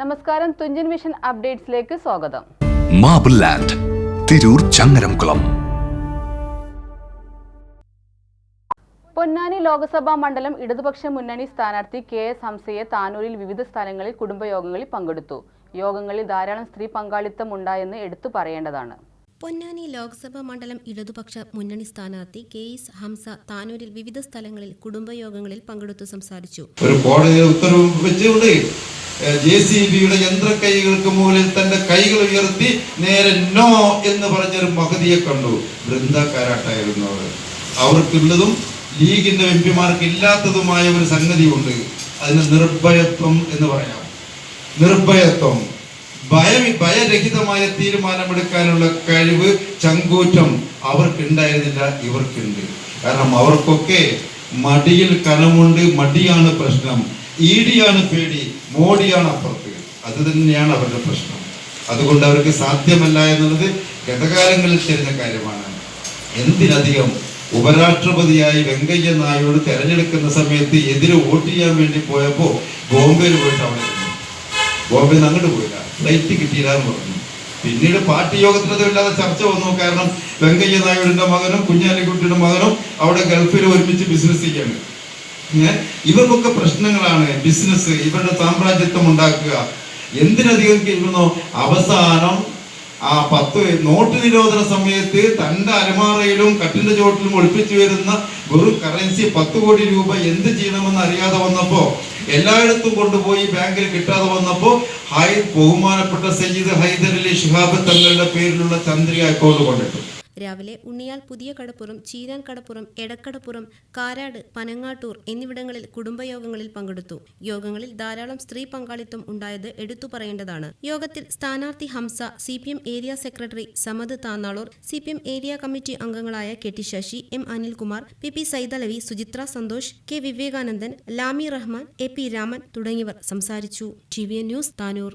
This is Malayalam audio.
നമസ്കാരം തുഞ്ചൻ മിഷൻ അപ്ഡേറ്റ്സിലേക്ക് സ്വാഗതം. മാബിൾ ലാൻഡ് തിരൂർ ചങ്ങരംകുളം പൊന്നാനി ലോക്സഭാ മണ്ഡലം ഇടതുപക്ഷ മുന്നണി സ്ഥാനാർത്ഥി കെ എസ് ഹംസയെ താനൂരിൽ വിവിധ സ്ഥലങ്ങളിൽ കുടുംബയോഗങ്ങളിൽ പങ്കെടുത്തു. യോഗങ്ങളിൽ ധാരാളം സ്ത്രീ പങ്കാളിത്തം ഉണ്ടായെന്ന് എടുത്തു പറയേണ്ടതാണ്. പൊന്നാനി ലോക്സഭാ മണ്ഡലം ഇടതുപക്ഷ മുന്നണി സ്ഥാനാർത്ഥി കെ എസ് ഹംസ താനൂരിൽ വിവിധ സ്ഥലങ്ങളിൽ കുടുംബയോഗങ്ങളിൽ പങ്കെടുത്തു സംസാരിച്ചു. ഒരു കോടതി ഉത്തരവ് വെച്ചുകൊണ്ട് ജെ സി ബിയുടെ യന്ത്രക്കൈകൾക്ക് മുകളിൽ തന്റെ കൈകൾ ഉയർത്തി നേരെ നോ എന്ന് പറഞ്ഞൊരു മഹതിയെ കണ്ടു. വൃന്ദക്കാരാട്ടായിരുന്നു അവർ. അവർക്കുള്ളതും ലീഗിന്റെ എം പിമാർക്ക് ഇല്ലാത്തതുമായ ഒരു സംഗതി ഉണ്ട് അതിന് നിർഭയത്വം എന്ന് പറയാം. നിർഭയത്വം. ഭയം ഭയരഹിതമായ തീരുമാനമെടുക്കാനുള്ള കഴിവ് ചങ്കൂറ്റം അവർക്കുണ്ടായിരുന്നില്ല ഇവർക്കുണ്ട്. കാരണം അവർക്കൊക്കെ മടിയിൽ കനമുണ്ട് മടിയാണ് പ്രശ്നം. ഈടിയാണ് പേടി മോടിയാണ് അപ്പുറത്ത്. അത് തന്നെയാണ് അവരുടെ പ്രശ്നം. അതുകൊണ്ട് അവർക്ക് സാധ്യമല്ല എന്നുള്ളത് ഗതകാലങ്ങളിൽ തരുന്ന കാര്യമാണ്. എന്തിനധികം ഉപരാഷ്ട്രപതിയായി വെങ്കയ്യ നായിഡു തെരഞ്ഞെടുക്കുന്ന സമയത്ത് എതിരെ വോട്ട് ചെയ്യാൻ വേണ്ടി പോയപ്പോ ബോംബെയിൽ പോയിട്ട് അവിടെ ബോംബെയിൽ ബോംബെ അങ്ങോട്ട് പോയില്ല. ഫ്ലൈറ്റ് കിട്ടിയില്ല എന്ന് പറഞ്ഞു. പിന്നീട് പാർട്ടി യോഗത്തിൽ അതില്ലാതെ ചർച്ച വന്നു. കാരണം വെങ്കയ്യ നായിഡുവിന്റെ മകനും കുഞ്ഞാലിക്കുട്ടിയുടെ മകനും അവിടെ ഗൾഫിൽ ഒരുമിച്ച് ബിസിനസ് ചെയ്യാണ്? ഇവർക്കൊക്കെ പ്രശ്നങ്ങളാണ് ബിസിനസ് ഇവരുടെ സാമ്രാജ്യത്വം ഉണ്ടാക്കുക. എന്തിനധികം ഇരുന്നോ അവസാനം ആ പത്ത് നോട്ട് നിരോധന സമയത്ത് തന്റെ അലമാറയിലും കട്ടിന്റെ ചോട്ടിലും ഒളിപ്പിച്ചു വരുന്ന വെറും കറൻസി പത്ത് കോടി രൂപ എന്ത് ചെയ്യണമെന്ന് അറിയാതെ വന്നപ്പോ എല്ലായിടത്തും കൊണ്ടുപോയി ബാങ്കിൽ കിട്ടാതെ വന്നപ്പോ ഹൈ ബഹുമാനപ്പെട്ട സയ്യിദ് ഹൈദർ അലി ഷിഹാബ് തങ്ങളുടെ പേരിലുള്ള ചന്ദ്രിക അക്കൗണ്ട് കൊണ്ടിട്ടു. രാവിലെ ഉണ്ണിയാൽ പുതിയ കടപ്പുറം ചീരാൻ കടപ്പുറം എടക്കടപ്പുറം കാരാട് പനങ്ങാട്ടൂർ എന്നിവിടങ്ങളിൽ കുടുംബയോഗങ്ങളിൽ പങ്കെടുത്തു. യോഗങ്ങളിൽ ധാരാളം സ്ത്രീ പങ്കാളിത്തം ഉണ്ടായത് എടുത്തു പറയേണ്ടതാണ്. യോഗത്തിൽ സ്ഥാനാർത്ഥി Hamsa C area secretary Samad Thannalur C area committee അംഗങ്ങളായ K T Sasi M Anilkumar P P Saithalavi Suchitra Santhosh K Vivekanandan Lami Rahman A P Raman തുടങ്ങിയവർ സംസാരിച്ചു. T V news Tanur.